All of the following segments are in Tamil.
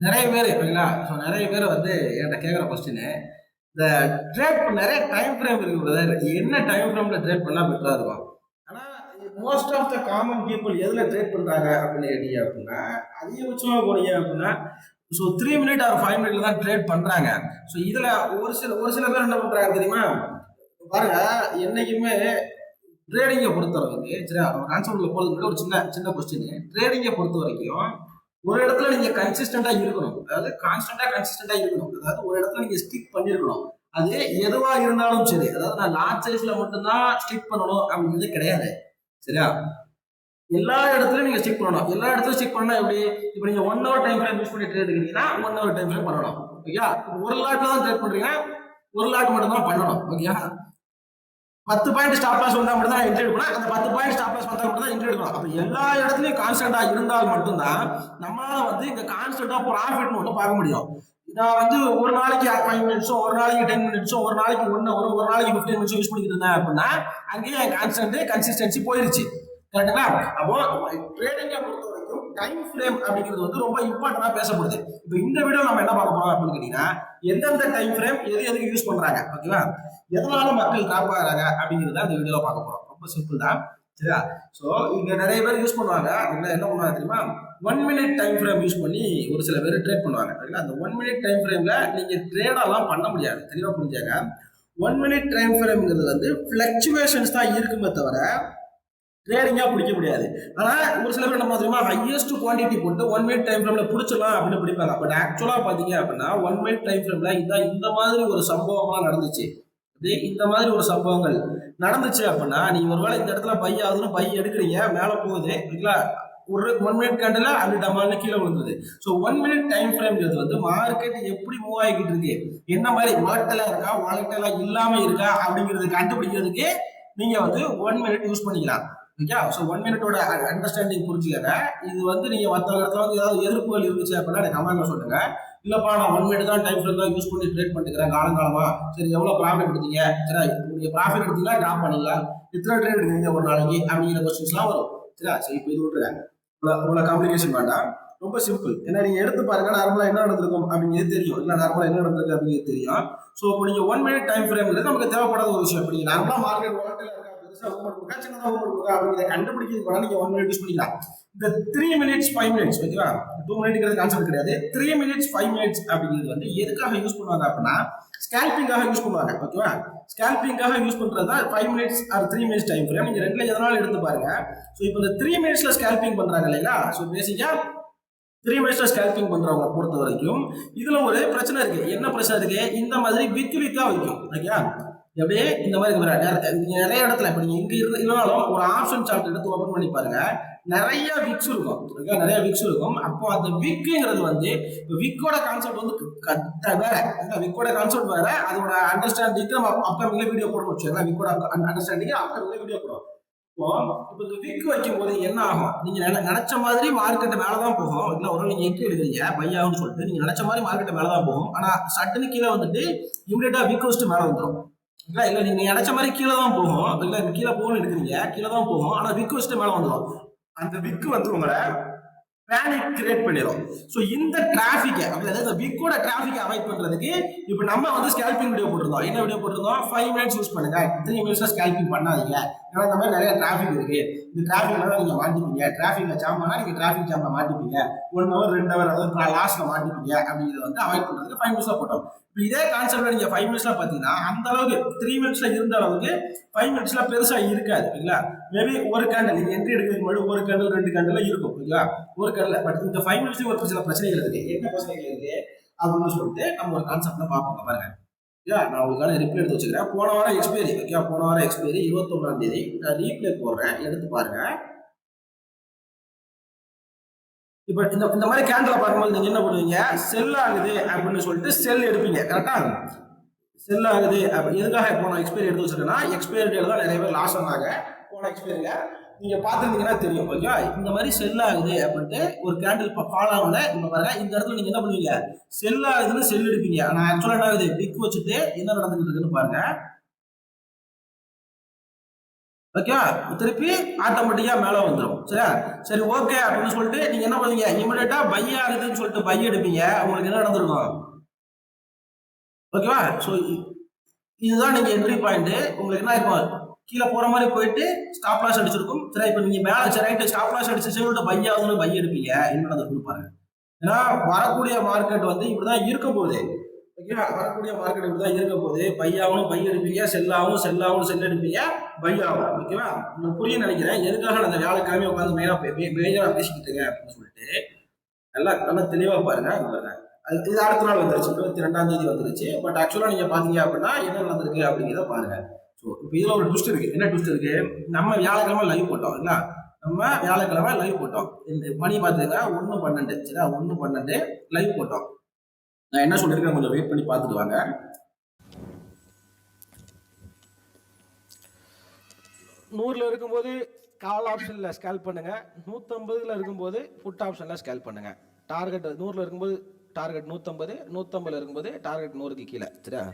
நிறைய பேர் ஓகேங்களா ஸோ நிறைய பேர் வந்து என்கிட்ட கேட்குற கொஸ்டின்னு இந்த ட்ரேட் நிறைய டைம் ஃப்ரேம் இருக்கு பிரதர் என்ன டைம் ஃப்ரேமில் ட்ரேட் பண்ணால் பெட்டராக இருக்கும்? ஆனால் most of the common people எதில் ட்ரேட் பண்ணுறாங்க அப்படின்னு கேட்டீங்க அப்படின்னா அதிகபட்சமாக போனீங்க அப்படின்னா so three minute or five மினிட்ல தான் ட்ரேட் பண்ணுறாங்க ஸோ இதில் ஒரு சில ஒரு சில பேர் என்ன பண்ணுறாங்க தெரியுமா? பாருங்க என்றைக்குமே ட்ரேடிங்கை பொறுத்த வரைக்கும் சரி கான்செப்டில் போகிறதுக்கு ஒரு சின்ன சின்ன கொஸ்டின் ட்ரேடிங்கை பொறுத்த வரைக்கும் ஒரு இடத்துல நீங்க கன்சிஸ்டண்டா இருக்கணும். அதாவது கான்ஸ்டன்டா கன்சிஸ்டண்டா இருக்கணும். அதாவது ஒரு இடத்துல நீங்க ஸ்டிக் பண்ணிருக்கணும். அது எதுவா இருந்தாலும் சரி. அதாவது நான் லார்ஜ் சைஸ்ல மட்டும்தான் ஸ்டிக் பண்ணணும் அப்படின்றது கிடையாது. சரியா? எல்லா இடத்துலயும் நீங்க ஸ்டிக் பண்ணணும். எல்லா இடத்துலயும் ஸ்டிக் பண்ணா எப்படி? இப்போ நீங்க one hour time frame use பண்ணி ட்ரேட் எடுக்கிறீங்கன்னா ஒன் ஹவர் டைம் ஃப்ரேம் பண்ணணும். ஓகேயா? ஒரு லாட்ல தான் ட்ரேட் பண்றீங்க ஒரு லாட் மட்டும் தான் பண்ணணும். ஓகேயா? பத்து பாயிண்ட் ஸ்டாப் லாஸ் வந்தால் மட்டும் தான் என்ட்ரி எடுக்கணும். அந்த பத்து பாயிண்ட் ஸ்டாப் லாஸ் வந்தால் மட்டும் தான் என்ட்ரி எடுக்கணும். அப்போ எல்லா இடத்துலையும் கான்ஸ்டன்டா இருந்தால் மட்டும்தான் நம்மளால் வந்து இங்கே கான்ஸ்டன்டா ப்ராஃபிட்னு ஒன்று பார்க்க முடியும். நான் வந்து ஒரு நாளைக்கு ஃபைவ் மினிட்ஸும் ஒரு நாளைக்கு டென் மினிட்ஸும் ஒரு நாளைக்கு ஒன் ஒரு ஒரு நாளைக்கு ஃபிஃப்டீன் மினிட்ஸும் யூஸ் பண்ணிக்கிட்டு இருந்தேன் அப்படின்னா அங்கேயே என் கான்ஸ்டன்ட் கன்சிஸ்டன்சி போயிருச்சு. கரெக்டுங்களா அப்போ ட்ரேடிங்கை பொறுத்தவரை டைம் ஃப்ரேம் அப்படிங்கிறது வந்து ரொம்ப இம்பார்ட்டண்டா பேசப்படுது. இப்போ இந்த வீடியோ நம்ம என்ன பார்க்க போறோம் அப்படின்னு கேட்டீங்கன்னா எந்தெந்த டைம் ஃப்ரேம் எது எதுக்கு யூஸ் பண்றாங்க ஓகேவா எதனால மக்கள் டிராப் ஆகிறாங்க அப்படிங்கிறத இந்த வீடியோல பார்க்க போறோம். ரொம்ப சிம்பிள் தான். சரியா? ஸோ இங்க நிறைய பேர் யூஸ் பண்ணுவாங்க. அப்படின்னா என்ன பண்ணுவாங்க தெரியுமா? One minute time frame use பண்ணி ஒரு சில பேர் ட்ரேட் பண்ணுவாங்க. சரிங்களா? அந்த ஒன் மினிட் டைம் ஃப்ரேம்ல நீங்க ட்ரேடெல்லாம் பண்ண முடியாது. தெளிவாக புரிஞ்சாங்க ஒன் மினிட் டைம் ஃப்ரேம்ங்கிறது வந்து ஃப்ளக்சுவேஷன்ஸ் தான் இருக்குமே தவிர ட்ரேடிங்காக பிடிக்க முடியாது. ஆனால் ஒரு சில பேர் என்ன தெரியுமா? ஹையஸ்ட் குவான்டிட்டி போட்டு ஒன் மினிட் டைம் ஃப்ரேமில் பிடிச்சிடலாம் அப்படின்னு பிடிப்பாங்க. பட் ஆக்சுவலாக பார்த்தீங்க அப்படின்னா ஒன் மினிட் டைம் ஃப்ரேமில் இதான் இந்த மாதிரி ஒரு சம்பவமாக நடந்துச்சு. இந்த மாதிரி ஒரு சம்பவங்கள் நடந்துச்சு அப்படின்னா ஒரு ஒருவேளை இந்த இடத்துல பை ஆகுதுன்னு பை எடுக்கிறீங்க மேலே போகுது ஓகேங்களா ஒரு ஒன் மினிட் கேண்டில் அப்படி டமால்னு கீழே விழுந்தது ஸோ ஒன் மினிட் டைம் ஃப்ரேம்ங்கிறது வந்து மார்க்கெட் எப்படி மூவ் ஆகிக்கிட்டு இருக்கு? என்ன மாதிரி வாட்டலாக இருக்கா? வாழ்க்கையெல்லாம் இல்லாமல் இருக்கா? அப்படிங்கிறது கண்டுபிடிக்கிறதுக்கு நீங்கள் வந்து ஒன் மினிட் யூஸ் பண்ணிக்கலாம். ஓகே ஸோ ஒன் மினிட்டோட அண்டர்ஸ்டாண்டிங் புரிஞ்சுக்கங்க. இது வந்து நீங்கள் மற்ற இடத்துல வந்து ஏதாவது எதிர்ப்புகள் இருந்துச்சு அப்படின்னா எனக்கு கமெண்ட்ல சொல்லுங்க. இல்லைப்பா நான் ஒன் மினிட் தான் டைம் ஃப்ரேம் தான் யூஸ் பண்ணி ட்ரேட் பண்ணிக்கிறேன் காலங்காலமா. சரி எவ்வளோ ப்ராஃபிட் எடுத்தீங்க? சரி நீங்கள் ப்ராஃபிட் எடுத்தீங்களா? ட்ராப் பண்ணீங்களா? எத்தனை ட்ரேட் எடுத்தீங்க ஒரு நாளைக்கு? அப்படிங்கிற கொஸ்டின்ஸ்லாம் வரும். சரியா? சரி இப்போ இது விட்டுறேன் இவ்வளோ காம்ப்ளிகேஷன் வேண்டாம். ரொம்ப சிம்பிள் ஏன்னா நீங்கள் எடுத்து பாருங்க நார்மலாக என்ன நடந்திருக்கும் அப்படிங்கிறது தெரியும். இல்லை நார்மலாக என்ன நடந்திருக்கு அப்படிங்கிறது தெரியும். ஸோ இப்போ நீங்கள் ஒன் மினிட் டைம் ஃப்ரேம்ங்கிறது நமக்கு தேவைப்படாத ஒரு விஷயம். இப்போ நார்மலாக மார்க்கெட் வளர்க்கல இருக்காங்க பெருசா மூவ்மெண்ட் இருக்கா சின்னதா மூவ்மெண்ட் இருக்கா அப்படிங்கிறத கண்டுபிடிக்கிறது கூட நீங்கள் ஒன் மினிட் யூஸ் பண்ணிக்கலாம் இந்த த்ரீ மினிட்ஸ் ஃபைவ் மினிட்ஸ் ஓகேவா டூ மினிட்ங்கிறது கான்செப்ட் கிடையாது. த்ரீ மினிட்ஸ் ஃபைவ் மினிட்ஸ் அப்படிங்கிறது வந்து எதுக்காக யூஸ் பண்ணுவாங்க அப்படின்னா ஸ்கேல்பிங்காக யூஸ் பண்ணுவாங்க ஓகேவா ஸ்கேல்பிங்காக யூஸ் பண்றது தான் five minutes or three minutes time frame நீங்க ரெண்டுல எதனால எடுத்து பாருங்க. ஸோ இப்போ இந்த த்ரீ மினிட்ஸில் ஸ்கேல்பிங் பண்ணுறாங்க இல்லைங்களா? ஸோ பேசிக்கா த்ரீ மினிட்ஸில் ஸ்கேல்பிங் பண்றவங்க பொறுத்த வரைக்கும் இதில் ஒரு பிரச்சனை இருக்குது என்ன பிரச்சனை இருக்குது இந்த மாதிரி விக்கு விக்கா வைக்கும் ஓகேயா அப்படியே இந்த மாதிரி நிறைய- இடத்துல இப்போ நீங்க இங்க இருந்து இருந்தாலும் ஒரு ஆப்ஷன் சார்ட் எடுத்து ஓபன் பண்ணி பாருங்க. நிறைய விக்ஸ் இருக்கும். ஓகே நிறைய விக்ஸ் இருக்கும். அப்போ அந்த விக்குங்கிறது வந்து இப்போ விக்கோட கான்செப்ட் வந்து கட்ட வேற. விக்கோட கான்செப்ட் வேற அதோட அண்டர்ஸ்டாண்டிங் நம்ம அப்கமிங்ல வீடியோ போடணும் வச்சுக்கோங்களேன். விக்கோட அண்டர்ஸ்டாண்டிங் அப்கமிங்ல வீடியோ போடுவோம் இப்போ இப்போ இந்த விக் வைக்கும் போது என்ன ஆகும்? நீங்க நினைச்ச மாதிரி மார்க்கெட் மேல தான் போகும். இல்லை ஒரு நீங்க எங்கே எடுக்கிறீங்க பை சொல்லிட்டு நீங்க நினைச்ச மாதிரி மார்க்கெட் மேல தான் போகும். ஆனா சட்டுன்னு கீழே வந்துட்டு இமீடியட்டா விக் வச்சுட்டு மேலே வந்துடும் இல்லை இல்லை நீங்கள் நினைச்ச மாதிரி கீழே தான் போகும். இல்லை கீழே போகணும்னு எடுக்கிறீங்க. கீழே தான் போகும். ஆனால் விக்கு வச்சுட்டு மேலே வந்துடும் அந்த விக்கு வந்து உங்களை பேனிக் கிரியேட் பண்ணிடும் ஸோ இந்த டிராஃபிக்கை அதாவது விக்கோட டிராஃபிக்கை அவாய்ட் பண்ணுறதுக்கு இப்போ நம்ம வந்து ஸ்கேல்பிங் வீடியோ போட்டிருந்தோம். என்ன வீடியோ போட்டிருந்தோம்? ஃபைவ் மினிட்ஸ் யூஸ் பண்ணுங்க. த்ரீ மினிட்ஸ்ல ஸ்கேல்பிங் பண்ணாதீங்க. ஏன்னா இந்த மாதிரி நிறைய டிராஃபிக் இருக்கு. இந்த டிராஃபிக்ல தான் நீங்க மாட்டிப்பீங்க. டிராஃபிக்ல ஜாம்னா நீங்கள் டிராஃபிக் ஜாமில் மாட்டிப்பீங்க. ஒன் ஹவர் ரெண்டு ஹவர் அதாவது லாஸ்ட்ல மாட்டிப்பீங்க. அப்படிங்கிறத வந்து அவாய்ட் பண்ணுறதுக்கு ஃபைவ் மினிட்ஸ்ல போட்டோம். இப்போ இதே கான்செப்ட்ல நீங்கள் ஃபைவ் மினிட்ஸ்ல பார்த்தீங்கன்னா அந்த அளவுக்கு த்ரீ மினிட்ஸ்ல இருந்த அளவுக்கு ஃபைவ் மினிட்ஸில் பெருசாக இருக்காது ஓகேங்களா மேபி ஒரு கேண்டல் நீங்கள் என்ட்ரி எடுக்கிறதுக்கு முன்னாடி ஒரு கேண்டல் ரெண்டு கேண்டில் இருக்கும் ஓகேங்களா ஒரு கேண்டல் பட் இந்த ஃபைவ் மினிட்ஸ்ல ஒரு சில பிரச்சனைகள் இருக்குது என்ன பிரச்சனைகள் இருக்குது அப்படின்னு சொல்லிட்டு நம்ம ஒரு கான்செப்ட்ல பார்ப்போம் பாருங்க. ஓகே நான் உங்களுக்கான ரிப்ளை எடுத்து வச்சுக்கிறேன். போன வாரம் எக்ஸ்பைரி ஓகே போன வாரம் எக்ஸ்பைரி இருபத்தொன்னாம் தேதி. நான் ரீப்ளே போடுறேன். எடுத்து பாருங்க. இப்போ இந்த இந்த மாதிரி கேண்டில் பார்க்கும்போது நீங்க என்ன பண்ணுவீங்க? செல் ஆகுது அப்படின்னு சொல்லிட்டு செல் எடுப்பீங்க கரெக்டா செல் ஆகுது அப்ப எதுக்காக நான் எக்ஸ்பைரி எடுத்து வச்சிருக்கேன்னா எக்ஸ்பைரி டேல தான் நிறைய பேர் லாஸ் ஆனாங்க. போன எக்ஸ்பைரியில நீங்க பார்த்துருந்தீங்கன்னா தெரியும் ஓகேவா இந்த மாதிரி செல் ஆகுது அப்படின்ட்டு ஒரு கேண்டில் ஃபால் ஆகல இந்த பாருங்க இந்த இடத்துல நீங்க என்ன பண்ணுவீங்க? செல் ஆகுதுன்னு செல் எடுப்பீங்க. ஆனா ஆக்சுவலா என்ன ஆகுது? பிக் வச்சுட்டு என்ன நடந்துகிட்டு இருக்குன்னு பாருங்க. ஓகேவா திருப்பி ஆட்டோமேட்டிக்காக மேலே வந்துடும் சரியா? சரி ஓகே அப்படின்னு சொல்லிட்டு நீங்கள் என்ன பண்ணுவீங்க? இமீடியட்டாக பை ஆகுதுன்னு சொல்லிட்டு பை எடுப்பீங்க. உங்களுக்கு என்ன நடந்திருக்கும்? ஓகேவா ஸோ இதுதான் நீங்கள் என்ட்ரி பாயிண்ட்டு உங்களுக்கு என்ன இருக்கும் கீழே போகிற மாதிரி போயிட்டு ஸ்டாப் லாஸ் அடிச்சிருக்கும். சரி இப்போ நீங்கள் மேலே சரி ரைட்டு ஸ்டாப் லாஸ் அடிச்சு சொல்லிட்டு பை ஆகுதுன்னு பை எடுப்பீங்க. என்ன நடந்திருக்குன்னு பாருங்க. ஏன்னா வரக்கூடிய மார்க்கெட் வந்து இப்படி தான் இருக்க போகுது ஓகேவா வரக்கூடிய மார்க்கெட் இப்படி தான் இருக்க போகுது பை ஆகணும் பை எடுப்பீங்க செல் ஆகும் செல் எடுப்பீங்க. பை ஆகும் ஓகேவா உங்களுக்கு புரிய நினைக்கிறேன். எதுக்காக நான் அந்த வியாழக்கிழமை உட்காந்து மெயினாக மேஜராக பேசிக்கிட்டு இருக்கேன் அப்படின்னு சொல்லிட்டு நல்லா நல்லா தெளிவாக பாருங்க அது இது அடுத்த நாள் வந்துருச்சு. இருபத்தி ரெண்டாம் தேதி வந்துருச்சு. பட் ஆக்சுவலாக நீங்கள் பார்த்தீங்க அப்படின்னா என்ன நடந்திருக்கு அப்படிங்கிறத பாருங்க. இப்போ இதில் ஒரு ட்விஸ்ட் இருக்கு. என்ன ட்விஸ்ட் இருக்கு? நம்ம வியாழக்கிழமை லைவ் போட்டோம் இல்லை நம்ம வியாழக்கிழமை லைவ் போட்டோம். இந்த மணி பார்த்துங்க ஒன்று பன்னெண்டு சரியா? ஒன்று பன்னெண்டு லைவ் போட்டோம். நான் என்ன சொல்லியிருக்கேன் கொஞ்சம் வெயிட் பண்ணி பார்த்துட்டு வாங்க. நூறில் இருக்கும்போது கால் ஆப்ஷனில் ஸ்கேல் பண்ணுங்க. நூற்றம்பதில் இருக்கும்போது ஃபுட் ஆப்ஷனில் ஸ்கேல் பண்ணுங்க. டார்கெட் நூறில் இருக்கும்போது டார்கெட் நூற்றம்பது நூற்றம்பதுல இருக்கும்போது டார்கெட் நூறுக்கு கீழே சரியா?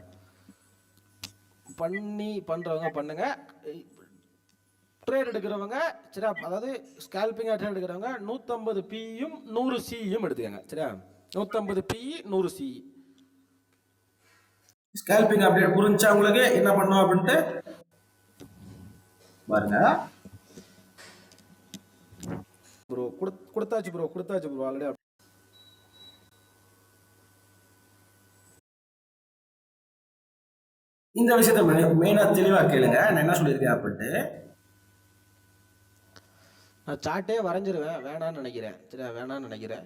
பண்ணி பண்ணுறவங்க பண்ணுங்க. ட்ரேட் எடுக்கிறவங்க சரியா? அதாவது ஸ்கேல்பிங்காக ட்ரேட் எடுக்கிறவங்க நூற்றம்பது பியும் நூறு சியும் எடுத்துக்கங்க சரியா? நூற்றம்பது பிஇ நூறு சி ஸ்கேல்பிங் அப்டேட் புரிஞ்சா உங்களுக்கு என்ன பண்ணும் அப்படின்ட்டு? பாருங்க. ப்ரோ கொடுத்தாச்சு ப்ரோ கொடுத்தாச்சு ப்ரோ ஆல்ரெடி இந்த விஷயத்த மெயினாக தெளிவாக கேளுங்க. நான் என்ன சொல்லியிருக்கேன் அப்படின்ட்டு. நான் சார்ட்டே வரைஞ்சிருவேன். வேணான்னு நினைக்கிறேன். சரியா? வேணான்னு நினைக்கிறேன்.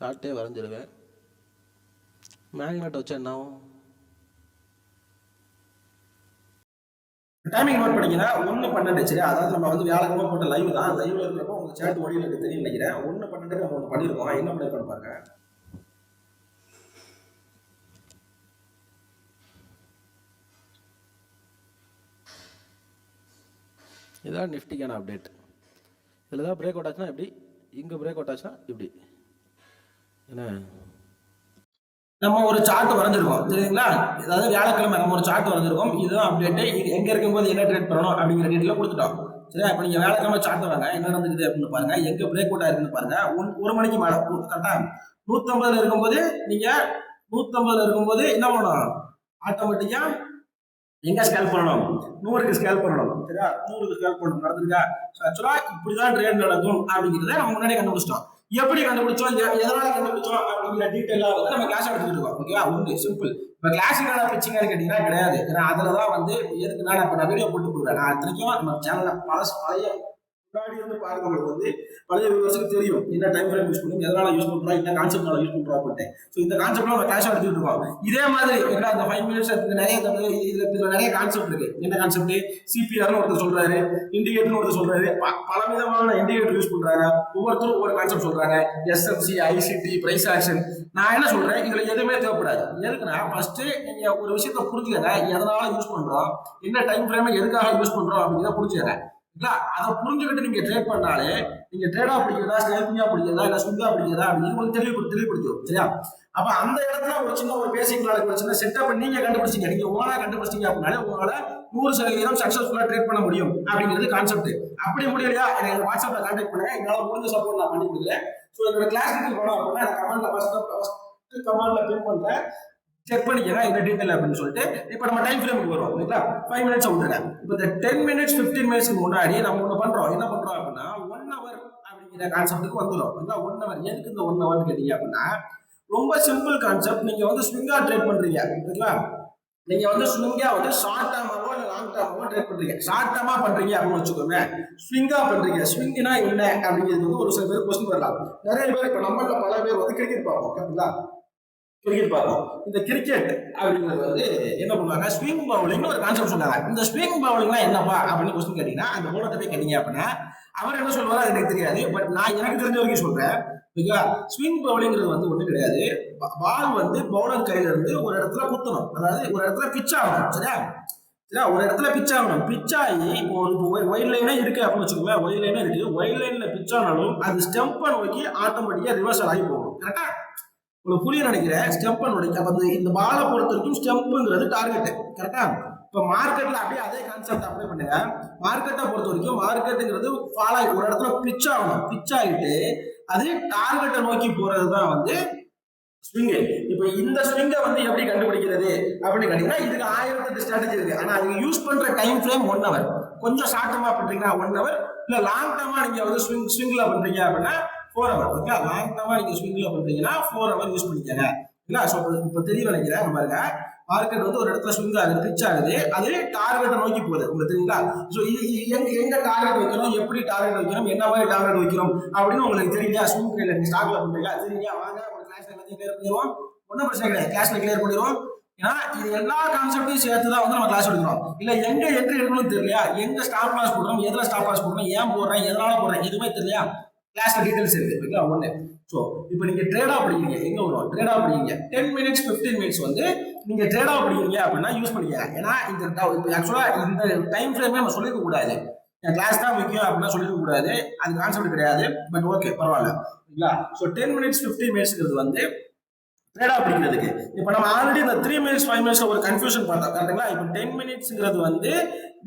சார்ட்டே வரைஞ்சிருவேன். மேக்னெட் வச்சு என்ன ஆகும்? டைமிங் நோட் பண்ணிங்கன்னா ஒன்று பன்னெண்டு. சரி அதாவது நம்ம வந்து வியாழக்கிழமை போட்ட லைவ் தான். லைவ்ல இருக்கிறப்போ உங்களுக்கு சேட் ஓடியில் எனக்கு தெரியும் நினைக்கிறேன். ஒன்று பன்னெண்டு நம்ம ஒன்று பண்ணியிருக்கோம் என்ன பண்ணியிருக்கோம் பாருங்க. இதுதான் நிஃப்டிக்கான அப்டேட் இதில் தான் பிரேக் அவுட் ஆச்சுன்னா இப்படி இங்கே பிரேக் அவுட் ஆச்சுன்னா இப்படி. என்ன? நம்ம ஒரு சார்ட் வரைஞ்சிருக்கோம் சரிங்களா? அதாவது வியாழக்கிழமை நம்ம ஒரு சார்ட் வரைஞ்சிருக்கோம். இதுதான் அப்டேட்டு இது எங்கே இருக்கும்போது என்ன ட்ரேட் பண்ணணும் அப்படிங்கிற டீட்டில் கொடுத்துட்டோம். சரியா? இப்போ நீங்கள் வேலைக்கிழமை சார்ட் வாங்க என்ன நடந்துக்குது அப்படின்னு பாருங்க. எங்கே பிரேக் அவுட் ஆயிருக்குன்னு பாருங்க. ஒன் ஒரு மணிக்கு மேலே. கரெக்டா நூற்றம்பதில் இருக்கும்போது நீங்கள் நூற்றம்பதுல இருக்கும்போது என்ன பண்ணணும்? ஆட்டோமேட்டிக்காக எங்கே ஸ்கேல் பண்ணணும்? நூறுக்கு ஸ்கேல் பண்ணணும். சரியா? நூறுக்கு ஸ்கேல் பண்ணணும். நடந்திருக்கா? இப்படி தான் ட்ரேட் நடக்கும் அப்படிங்கிறத நம்ம முன்னாடியே கண்டுபிடிச்சிட்டோம். எப்படி கண்டுபிடிச்சோம்? எதனால கண்டுபிடிச்சோம்? அப்படிங்கிற டீட்டெயிலாக வந்து நம்ம கிளாஸ் எடுத்துக்கிட்டு இருக்கோம். ஓகேவா ஒன்று சிம்பிள் இப்போ கிளாஸுக்கான பிச்சிங்கான்னு கேட்டிங்கன்னா கிடையாது. ஏன்னா அதில் தான் வந்து எதுக்கு நான் இப்போ நான் வீடியோ போட்டு போடுவேன் நான் இத்தனைக்கும் நம்ம சேனலில் பழசு பழைய முன்னாடி வந்து பாருங்க வந்து பழைய விவசாயிக்கு தெரியும். என்ன டைம் ஃப்ரேம் யூஸ் பண்ணி எதனால யூஸ் பண்றோம் என்ன கான்செப்ட்னால யூஸ் பண்றோம் அப்படின்ட்டு. ஸோ இந்த கான்செப்ட்லாம் அவங்க கிளாஸ் எடுத்துக்கிட்டு இருப்பாங்க. இதே மாதிரி ஏன்னா அந்த ஃபைவ் மினிட்ஸ் நிறைய இந்த இதுல இதுல நிறைய கான்செப்ட் இருக்கு. என்ன கான்செப்ட் சிபிஆர்னு ஒருத்தர் சொல்றாரு இண்டிகேட்டர்னு ஒருத்தர் சொல்றாரு. பல விதமான இண்டிகேட்டர் யூஸ் பண்றாங்க. ஒவ்வொருத்தரும் ஒவ்வொரு கான்செப்ட் சொல்றாங்க. எஸ்எம்சி ஐசிடி பிரைஸ் ஆக்ஷன் நான் என்ன சொல்றேன்? இதுல எதுவுமே தேவைப்படாது. எதுக்குன்னா ஃபர்ஸ்ட் நீங்க ஒரு விஷயத்த புரிஞ்சுக்கங்க. எதனால யூஸ் பண்றோம்? என்ன டைம் ஃப்ரேம் எதுக்காக யூஸ் பண்றோம் அப்படிங்கிறத புரிஞ்சுக்கங்க. அதை புரிஞ்சுக்கிட்டு நீங்க ட்ரேட் பண்ணாலே நீங்க ட்ரேடா பிடிக்கிறதா ஸ்கேல்பிங்கா பிடிக்கிறதா இல்ல ஸ்விங்கா பிடிக்கிறதா அப்படின்னு உங்களுக்கு தெளிவு தெளிவுபடுத்திடும் சரியா? அப்ப அந்த இடத்துல ஒரு சின்ன ஒரு பேசிக் நாளைக்கு ஒரு சின்ன செட்டப் நீங்க கண்டுபிடிச்சிங்க. நீங்க ஓனா கண்டுபிடிச்சீங்க அப்படின்னாலே உங்களால நூறு சதவீதம் சக்சஸ்ஃபுல்லா ட்ரேட் பண்ண முடியும் அப்படிங்கிறது கான்செப்ட் அப்படி முடியலையா? எனக்கு வாட்ஸ்அப்ல கான்டாக்ட் பண்ணுங்க என்னால முடிஞ்ச சப்போர்ட் நான் பண்ணி கொடுக்குறேன். ஸோ என்னோட கிளாஸ் போனோம் அப்படின்னா கமெண்ட்ல ஃபர்ஸ்ட் கமெண்ட்ல பின் பண்றேன். செக் பண்ணிக்கங்க இந்த டீட்டெயில் அப்படின்னு சொல்லிட்டு இப்போ நம்ம டைம் ஃப்ரேமுக்கு வருவோம் ஓகேங்களா ஃபைவ் மினிட்ஸ் விட்டுருங்க இப்போ இந்த டென் மினிட்ஸ் ஃபிஃப்டீன் மினிட்ஸ்க்கு முன்னாடி நம்ம ஒன்று பண்ணுறோம் என்ன பண்ணுறோம் அப்படின்னா ஒன் ஹவர் அப்படிங்கிற கான்செப்ட்டுக்கு வந்துடும் ஓகேங்களா ஒன் ஹவர் எதுக்கு இந்த ஒன் ஹவர்னு கேட்டீங்க அப்படின்னா ரொம்ப சிம்பிள் கான்செப்ட் நீங்கள் வந்து ஸ்விங்காக ட்ரேட் பண்ணுறீங்க ஓகேங்களா நீங்கள் வந்து ஸ்விங்காக வந்து ஷார்ட் டேர்மாவோ இல்லை லாங் டேர்மாவோ ட்ரேட் பண்ணுறீங்க ஷார்ட் டேர்மாக பண்ணுறீங்க அப்படின்னு வச்சுக்கோங்க. ஸ்விங்காக பண்ணுறீங்க ஸ்விங்னா என்ன அப்படிங்கிறது வந்து ஒரு சில பேர் கொஸ்டின் வரலாம் நிறைய பேர் இப்போ நம்மள பல பேர் வந்து கிரிக்கெட் பார்ப்போம் ஓகேங்களா கிரிக்கெட் பார்ப்போம். இந்த கிரிக்கெட் அப்படிங்கிறது வந்து என்ன பண்ணுவாங்க? ஸ்விங் பவுலிங்னு ஒரு கான்செப்ட் சொன்னாங்க இந்த ஸ்விங் பவுலிங்னா என்னப்பா அப்படின்னு கொஸ்டின் கேட்டீங்கன்னா அந்த போலத்தை போய் கேட்டீங்க அப்படின்னா அவர் என்ன சொல்லுவாரோ எனக்கு தெரியாது. பட் நான் எனக்கு தெரிஞ்ச வரைக்கும் சொல்றேன். ஓகேவா ஸ்விங் பவுலிங்கிறது வந்து ஒன்றும் கிடையாது. பால் வந்து பவுலர் கையில இருந்து ஒரு இடத்துல குத்தணும். அதாவது ஒரு இடத்துல பிச் ஆகணும். சரியா? சரியா? ஒரு இடத்துல பிச் ஆகணும். பிச் ஆகி இப்போ ஒரு ஒயிட் லைனே இருக்கு அப்படின்னு வச்சுக்கோங்க ஒயிட் லைனே இருக்கு. ஒயிட் லைன்ல பிச் ஆனாலும் அது ஸ்டெம்பை நோக்கி ஆட்டோமேட்டிக்கா ரிவர்சல் ஆகி போகணும். கரெக்டா உங்களுக்கு புரிய நினைக்கிறேன் ஸ்டெம்பை நோக்கி அப்போ இந்த- பாலை பொறுத்த வரைக்கும் ஸ்டெம்புங்கிறது டார்கெட் கரெக்டா இப்போ மார்க்கெட்டில் அப்படியே அதே கான்செப்ட் அப்ளை பண்ணுங்க. மார்க்கெட்டை பொறுத்த வரைக்கும் மார்க்கெட்டுங்கிறது ஃபாலோ ஆகி ஒரு இடத்துல பிச் ஆகணும். பிச் ஆகிட்டு அது டார்கெட்டை நோக்கி போறது தான் வந்து ஸ்விங்கு இப்போ இந்த ஸ்விங்கை வந்து எப்படி கண்டுபிடிக்கிறது அப்படின்னு கேட்டீங்கன்னா இதுக்கு ஆயிரத்தெட்டு ஸ்ட்ராட்டஜி இருக்கு. ஆனால் அதுக்கு யூஸ் பண்ற டைம் ஃப்ரேம் ஒன் ஹவர் கொஞ்சம் ஷார்ட் டர்மா பண்றீங்கன்னா ஒன் ஹவர் இல்லை லாங் டர்மா நீங்க வந்து ஸ்விங் ஸ்விங்ல பண்றீங்க அப்படின்னா ஃபோர் ஹவர் ஓகே லாங் டர்மா நீங்கள் ஸ்விங்கில் பண்ணுறீங்கன்னா ஃபோர் ஹவர் யூஸ் பண்ணிக்கங்க. இல்லை ஸோ இப்போ தெரிய நினைக்கிறேன் பாருங்க. மார்க்கெட் வந்து ஒரு இடத்துல ஸ்விங் ஆகுது பிச் ஆகுது அது டார்கெட்டை நோக்கி போகுது. உங்களுக்கு தெரியுங்களா? ஸோ இது எங்க எங்க டார்கெட் வைக்கணும் எப்படி டார்கெட் வைக்கணும் என்ன மாதிரி டார்கெட் வைக்கணும் அப்படின்னு உங்களுக்கு தெரியுங்க ஸ்விங் ட்ரேட்ல நீங்க ஸ்டாக்ல பண்றீங்க. தெரியுங்க வாங்க ஒரு கிளாஸ்ல எல்லாத்தையும் கிளியர் பண்ணிடுவோம். ஒன்றும் பிரச்சனை கிடையாது. கிளாஸ்ல கிளியர் பண்ணிடுவோம். ஏன்னா இது எல்லா கான்செப்டையும் சேர்த்து தான் வந்து நம்ம கிளாஸ் எடுக்கிறோம். இல்லை எங்க எங்க எடுக்கணும்னு தெரியலையா? எங்க ஸ்டாப் லாஸ் போடுறோம் எதுல ஸ்டாப் லாஸ் போடுறோம் ஏன் போடுறேன் எதனால போடுறேன் எதுவுமே தெரியலையா? கிளாஸ்ல டீடைல்ஸ் இருக்கு ஓகேங்களா ஒன்று ஸோ இப்போ நீங்கள் ட்ரேடா படிக்கிறீங்க. எங்கே வரும் ட்ரேடா படிக்கிறீங்க. டென் மினிட்ஸ் ஃபிஃப்டீன் மினிட்ஸ் வந்து நீங்கள் ட்ரேடா படிக்கிறீங்க அப்படின்னா யூஸ் பண்ணிக்க ஏன்னா இந்த இப்போ ஆக்சுவலாக இந்த டைம் ஃப்ரேமே நம்ம சொல்லிக்க கூடாது. என் கிளாஸ் தான் முக்கியம் அப்படின்னா சொல்லிக்க கூடாது. அது கான்செப்ட் கிடையாது. பட் ஓகே பரவாயில்ல. ஓகேங்களா ஸோ டென் மினிட்ஸ் ஃபிஃப்டீன் மினிட்ஸ்ங்கிறது வந்து ட்ரேடா பிடிக்கிறதுக்கு இப்போ நம்ம ஆல்ரெடி இந்த த்ரீ மினிட்ஸ் ஃபைவ் மினிட்ஸ்ல ஒரு கன்ஃபியூஷன் பண்ணுறோம் கரெக்டுங்களா இப்போ டென் மினிட்ஸ்ங்கிறது வந்து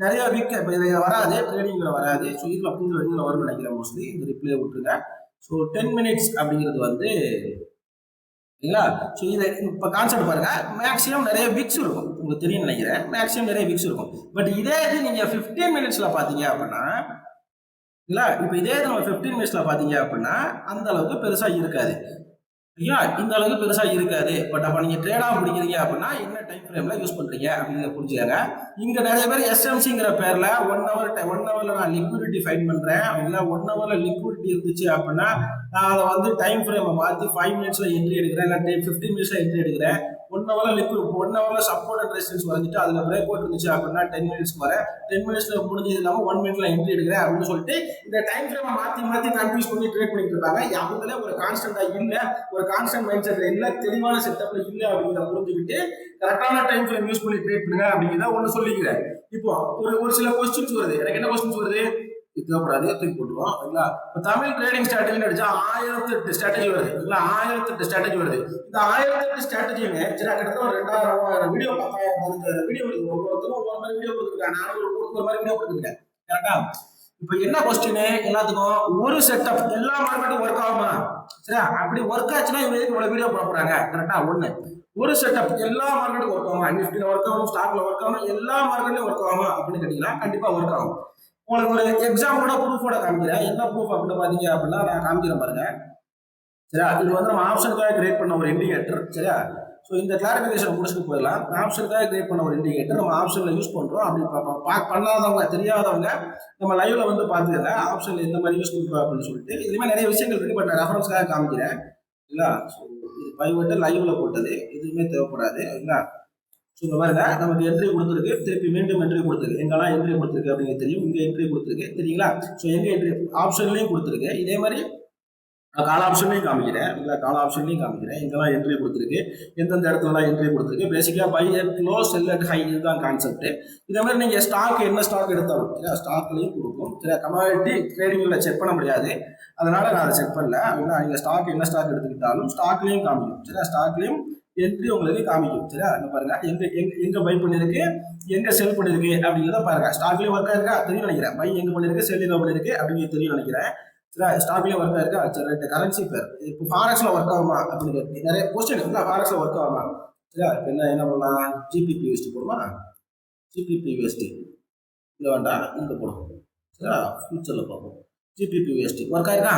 நிறைய வீக் இப்போ இது வராது ட்ரேடிங்கில் வராது. ஸோ இதில் அப்படிங்கிற இதில் வரும்னு நினைக்கிறேன் மோஸ்ட்லி இந்த ரிப்ளே விட்டுருங்க. ஸோ டென் மினிட்ஸ் அப்படிங்கிறது வந்து சரிங்களா ஸோ இதை இப்போ கான்செப்ட் பாருங்க. மேக்ஸிமம் நிறைய விக்ஸ் இருக்கும். உங்களுக்கு தெரியும் நினைக்கிறேன். மேக்ஸிமம் நிறைய விக்ஸ் இருக்கும். பட் இதே இது நீங்கள் ஃபிஃப்டீன் மினிட்ஸில் பார்த்தீங்க அப்படின்னா இல்லை இப்போ இதே இது நம்ம ஃபிஃப்டீன் மினிட்ஸில் பார்த்தீங்க அப்படின்னா அந்த அளவுக்கு பெருசாக இருக்காது. ஐயா இந்த அளவுக்கு பெருசாக இருக்காது. பட் அப்போ நீங்கள் ட்ரேடாக பிடிக்கிறீங்க அப்படின்னா என்ன டைம் ஃப்ரேமில் யூஸ் பண்ணுறீங்க அப்படிங்கிறத புரிஞ்சுக்காங்க. இங்கே நிறைய பேர் எஸ்எம்சிங்கிற பேரில் ஒன் ஹவர் ஒன் ஹவரில் நான் லிக்விடிட்டி ஃபைன் பண்ணுறேன் இல்லை ஒன் ஹவரில் லிக்விடிட்டி இருந்துச்சு அப்படின்னா நான் அதை வந்து டைம் ஃப்ரேமை மாற்றி ஃபைவ் மினிட்ஸில் என்ட்ரி எடுக்கிறேன். இல்லை டைம் ஃபிஃப்டீன் மினிட்ஸில் என்ட்ரி எடுக்கிறேன். ஒன் ஹவர்ல லிக்விட் ஒன் ஹவரில் சப்போர்ட் அண்ட் ரெசிஸ்டன்ஸ் வந்துட்டு அதில் பிரேக் அவுட் இருந்துச்சு அப்படின்னா டென் மினிட்ஸ்க்கு வர. டென் மினிட்ஸில் முடிஞ்சது இல்லாமல் ஒன் மினிட்ல என்ட்ரி எடுக்கிறேன் அப்படின்னு சொல்லிட்டு இந்த டைம் ஃப்ரேம் மாற்றி மாற்றி கன்ஃபியூஸ் பண்ணி ட்ரேட் பண்ணிட்டு இருக்காங்க. அவங்களே ஒரு கான்ஸ்டன்டா இல்லை ஒரு கான்ஸ்டன்ட் மைண்ட் செட்ல இல்லை தெளிவான செட்டப்ல இல்லை அப்படிங்கிறத புரிஞ்சுக்கிட்டு கரெக்டான டைம் ஃப்ரேம் யூஸ் பண்ணி ட்ரேட் பண்ணுங்க அப்படிங்கிறத ஒன்று சொல்லிக்கிறேன். இப்போ ஒரு ஒரு சில கொஸ்டின்ஸ் வருது. எனக்கு என்ன கொஸ்டின்ஸ் வருது? தேவைப்படாது தூக்கி போட்டுருவோம். இல்லைங்களா இப்போ தமிழ் ட்ரேடிங் ஸ்ட்ராட்டஜின்னு அடிச்சா ஆயிரத்து எட்டு ஸ்ட்ராட்டஜி வருது. இல்லை ஆயிரத்து எட்டு ஸ்ட்ராட்டஜி வருது. இந்த ஆயிரத்து எட்டு ஸ்ட்ராட்டஜியுமே சரி கிட்டத்தட்ட ஒரு ரெண்டாயிரம் மூவாயிரம் வீடியோ பத்தாயிரம் பதினஞ்சாயிரம் வீடியோ ஒவ்வொருத்தரும் ஒவ்வொரு மாதிரி வீடியோ கொடுத்துருக்காங்க. நானும் ஒரு ஒரு மாதிரி வீடியோ கொடுத்துருக்கேன். கரெக்டா இப்போ என்ன கொஸ்டின் எல்லாத்துக்கும் ஒரு செட்டப் எல்லா மார்க்கெட்டும் ஒர்க் ஆகுமா? சரியா? அப்படி ஒர்க் ஆச்சுன்னா இவங்க எதுக்கு வீடியோ போட போறாங்க? கரெக்டா ஒண்ணு. ஒரு செட்டப் எல்லா மார்க்கெட்டும் ஒர்க் ஆகும்? நிஃப்டியில் ஒர்க் ஆகும் ஸ்டாக்ல ஒர்க் ஆகும் எல்லா மார்க்கெட்லையும் ஒர்க் ஆகும்? அப்படின்னு கேட்டீங்கன்னா கண்டிப்பா ஒர்க் ஆகும். உங்களுக்கு ஒரு எக்ஸாம்பிளோட ப்ரூஃபோட காமிக்கிறேன். என்ன ப்ரூஃப் அப்படின்னு பாத்தீங்க அப்படின்னா நான் காமிக்கிறேன் பாருங்க. சரியா? இது வந்து நம்ம ஆப்ஷனுக்காக கிரியேட் பண்ண ஒரு இண்டிகேட்டர் சரியா? ஸோ இந்த கிளாரிஃபிகேஷன் முடிச்சுட்டு போயிடலாம். ஆப்ஷனுக்காக கிரியேட் பண்ண ஒரு இண்டிகேட்டர் நம்ம ஆப்ஷனில் யூஸ் பண்ணுறோம் அப்படி பார்ப்போம். பா- பண்ணாதவங்க தெரியாதவங்க நம்ம லைவ்ல வந்து பார்த்துக்கல ஆப்ஷனில் எந்த மாதிரி யூஸ் பண்ணுறோம் அப்படின்னு சொல்லிட்டு. இதுலேயுமே நிறைய விஷயங்கள் இருக்குது பட் நான் ரெஃபரன்ஸ்க்காக காமிக்கிறேன். இல்லை ஸோ இது பைவட்டு லைவ்ல போட்டது. எதுவுமே தேவைப்படாது. இல்லைங்களா இங்க பாருங்க நமக்கு என்ட்ரி கொடுத்துருக்கு. திருப்பி மீண்டும் என்ட்ரி கொடுத்துருக்கு. எங்கெல்லாம் என்ட்ரி கொடுத்துருக்கு அப்படிங்கிறது தெரியும். இங்கே என்ட்ரி கொடுத்துருக்கு. தெரியுங்களா? ஸோ எங்கே என்ட்ரி ஆப்ஷன்லையும் கொடுத்துருக்கு. இதே மாதிரி நான் கால ஆப்ஷன்லையும் காமிக்கிறேன். இல்லை கால ஆப்ஷன்லையும் காமிக்கிறேன். இங்கெல்லாம் என்ட்ரி கொடுத்துருக்கு? எந்தெந்த இடத்துலலாம் என்ட்ரி கொடுத்துருக்கு? பேசிக்காக buy low sell at high இதுதான் கான்செப்ட் இதே மாதிரி நீங்கள் ஸ்டாக் என்ன ஸ்டாக் எடுத்தாலும் சரியா ஸ்டாக்லையும் கொடுக்கும். சரியா கமாடிட்டி ட்ரேடிங்கில் செக் பண்ண முடியாது. அதனால் நான் அதை செக் பண்ணல. அப்படின்னா நீங்கள் ஸ்டாக் என்ன ஸ்டாக் எடுத்துக்கிட்டாலும் ஸ்டாக்லையும் காமிக்கும் சரியா? ஸ்டாக்லையும் என்று உங்களுக்கு காமிக்கும். சரியா? இங்க பாருங்க. எங்க எங்க எங்க பை பண்ணிருக்கு? எங்க செல் பண்ணிருக்கு? அப்படிங்கிறத பாருங்க. ஸ்டாக்லயும் ஒர்க்கா இருக்கா? தெரியும் நினைக்கிறேன். பை எங்க பண்ணிருக்கு? செல் எங்க பண்ணிருக்கு? அப்படிங்கிறது தெரியும் நினைக்கிறேன். சரியா? ஸ்டாக்லயும் ஒர்க்கா இருக்கா? சரி ரெண்டு கரன்சி பேர் இப்போ ஃபாரக்ஸ்ல ஒர்க் ஆகுமா? அப்படின்னு நிறைய கொஸ்டின் இல்லை ஃபாரக்ஸ்ல ஒர்க் ஆகுமா? சரியா? இப்போ என்ன என்ன பண்ணலாம் ஜிபிபி யூஎஸ்டி போடுமா? ஜிபிபி யூஎஸ்டி இல்லை வேண்டாம். இங்கே போடும் சரியா? ஃபியூச்சரில் பார்ப்போம். ஜிபிபிஎஸ்டி ஒர்க் ஆயிருக்கா?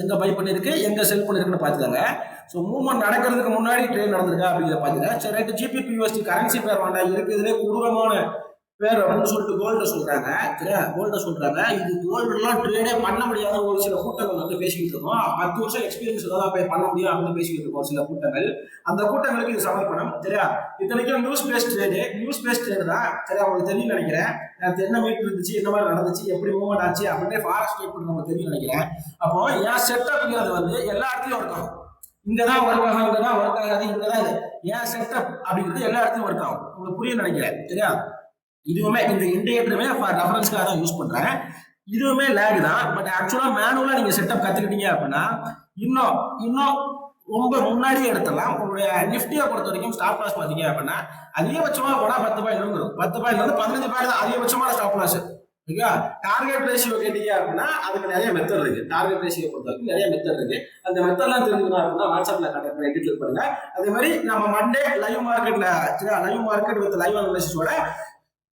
எங்கே பை பண்ணியிருக்கு எங்கே செல் பண்ணியிருக்குன்னு பார்த்துக்கோங்க. ஸோ மூவ்மெண்ட் நடக்கிறதுக்கு முன்னாடி ட்ரெயின் நடந்திருக்கா அப்படிங்கிறத பார்த்துக்கோங்க. சரி ரைட்டு ஜிபிபிஎஸ்டி கரன்சி பேர் வேண்டாம் இருக்குதுலே கொடூரமான பேர் அப்படின்னு சொல்லிட்டு கோல்ட சொல்றாங்க. சரியா? கோல்ட சொல்றாங்க. இது கோல்டுலாம் ட்ரேடே பண்ண முடியாத ஒரு சில கூட்டங்கள் வந்து பேசிக்கிட்டு இருக்கோம். பத்து வருஷம் எக்ஸ்பீரியன்ஸ் தான் போய் பண்ண முடியும் அப்படின்னு பேசிக்கிட்டு இருக்கோம் சில கூட்டங்கள். அந்த கூட்டங்களுக்கு இது சமர்ப்பணம். சரியா? இத்தனைக்கும் news based trade news based trade தான். சரியா? உங்களுக்கு தெரியும் நினைக்கிறேன். நேத்து என்ன மீட் இருந்துச்சு என்ன மாதிரி நடந்துச்சு எப்படி மூவ்மெண்ட் ஆச்சு அப்படின்னு ஃபாரஸ்ட் ட்ரேட் நமக்கு தெரியும் நினைக்கிறேன். அப்போ என் செட்டப்ங்கிறது வந்து எல்லா இடத்துலையும் ஒர்க் ஆகும். இங்க தான் ஒர்க் ஆகும் இங்க தான் ஒர்க் ஆகாது இங்கே தான் இது. என் செட்டப் அப்படிங்கிறது எல்லா இடத்துலையும் ஒர்க் ஆகும். உங்களுக்கு புரியும் நினைக்கிறேன். சரியா? இதுவுமே இந்த இண்டிகேட்டருமே ரெஃபரன்ஸ்க்காக தான் யூஸ் பண்றேன். இதுவுமே லேக் தான். பட் ஆக்சுவலா மேனுவலா நீங்க செட்டப் கத்துக்கிட்டீங்க அப்படின்னா இன்னும் இன்னும் ரொம்ப முன்னாடியே எடுத்துடலாம். உங்களுடைய நிஃப்டியை பொறுத்த வரைக்கும் ஸ்டாப் லாஸ் பார்த்தீங்க அப்படின்னா அதிகபட்சமாக போனால் பத்து பாயிண்ட் இருந்துடும் பத்து பாயிண்ட் வந்து பதினஞ்சு பாயிண்ட் தான் அதிகபட்சமான ஸ்டாப் லாஸ் ஓகேவா டார்கெட் ரேஷியோ கேட்டீங்க அப்படின்னா அதுக்கு நிறைய மெத்தட் இருக்கு. டார்கெட் ரேஷியோ பொறுத்த வரைக்கும் நிறைய மெத்தட் இருக்கு. அந்த மெத்தட்லாம் தெரிஞ்சுக்கணும் அப்படின்னா வாட்ஸ்அப்ல கான்டாக்ட் பண்ணி டீட்டெயில் பண்ணுங்க. அதே மாதிரி நம்ம மண்டே லைவ் மார்க்கெட்ல லைவ் மார்க்கெட் வித் லைவ் அனாலிசிஸோட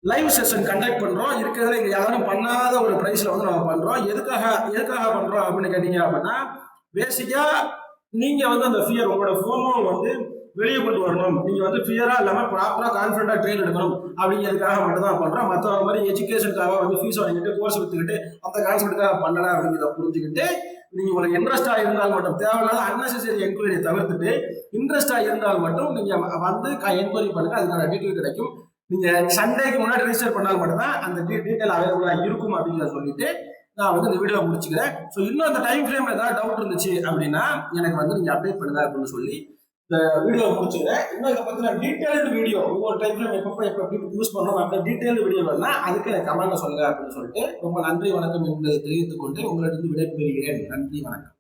லைவ் செஷன் கண்டக்ட் பண்ணுறோம் இருக்கிறதுல இங்கே யாரும் பண்ணாத ஒரு ப்ரைஸில் வந்து நம்ம பண்ணுறோம் எதுக்காக எதுக்காக பண்ணுறோம் அப்படின்னு கேட்டீங்க அப்படின்னா பேசிக்காக நீங்கள் வந்து அந்த ஃபியர் உங்களோட ஃபோமோ வந்து வெளியே கொண்டு வரணும். நீங்கள் வந்து ஃபியராக இல்லாமல் ப்ராப்பராக கான்ஃபிடண்டா ட்ரெயின் எடுக்கணும். அப்படிங்கிறதுக்காக மட்டும் தான் பண்ணுறோம் மற்ற மாதிரி எஜுகேஷனுக்காக வந்து ஃபீஸ் வாங்கிட்டு கோர்ஸ் வித்துக்கிட்டு அந்த கான்செப்ட்டுக்காக பண்ணலாம் அப்படிங்கிறத புரிஞ்சுக்கிட்டு நீங்கள் உங்களுக்கு இன்ட்ரெஸ்டாக இருந்தால் மட்டும் தேவையில்லாத அன்னெசரி என்கொயரியை தவிர்த்துட்டு இன்ட்ரெஸ்ட்டாக இருந்தால் மட்டும் நீங்கள் வந்து என்கொயரி பண்ணுங்கள் அதுக்கான டீட்டெயில் கிடைக்கும். நீங்க சண்டேக்கு முன்னாடி ரிஜிஸ்டர் பண்ணால் மட்டும்தான் அந்த டீட்டெயில் அவைலபிளா இருக்கும் அப்படிங்கிறத சொல்லிட்டு நான் வந்து இந்த வீடியோ முடிச்சுக்கிறேன். ஸோ இன்னும் அந்த டைம் ஃப்ரேம்ல ஏதாவது டவுட் இருந்துச்சு அப்படின்னா எனக்கு வந்து நீங்க அப்டேட் பண்ணுங்க அப்படின்னு சொல்லி இந்த வீடியோ முடிச்சுக்கிறேன். இன்னும் இதை பத்தின டீட்டெயில்டு வீடியோ ஒவ்வொரு டைம் ஃப்ரேம் எப்போ எப்போ எப்படி யூஸ் பண்ணணும் அப்படி டீட்டெயில்டு வீடியோ வேணா அதுக்கு எனக்கு கமெண்ட்ல சொல்லுங்க அப்படின்னு சொல்லிட்டு ரொம்ப நன்றி வணக்கம் என்பதை தெரிவித்துக் கொண்டு உங்களிடம் விடைபெறுகிறேன். நன்றி வணக்கம்.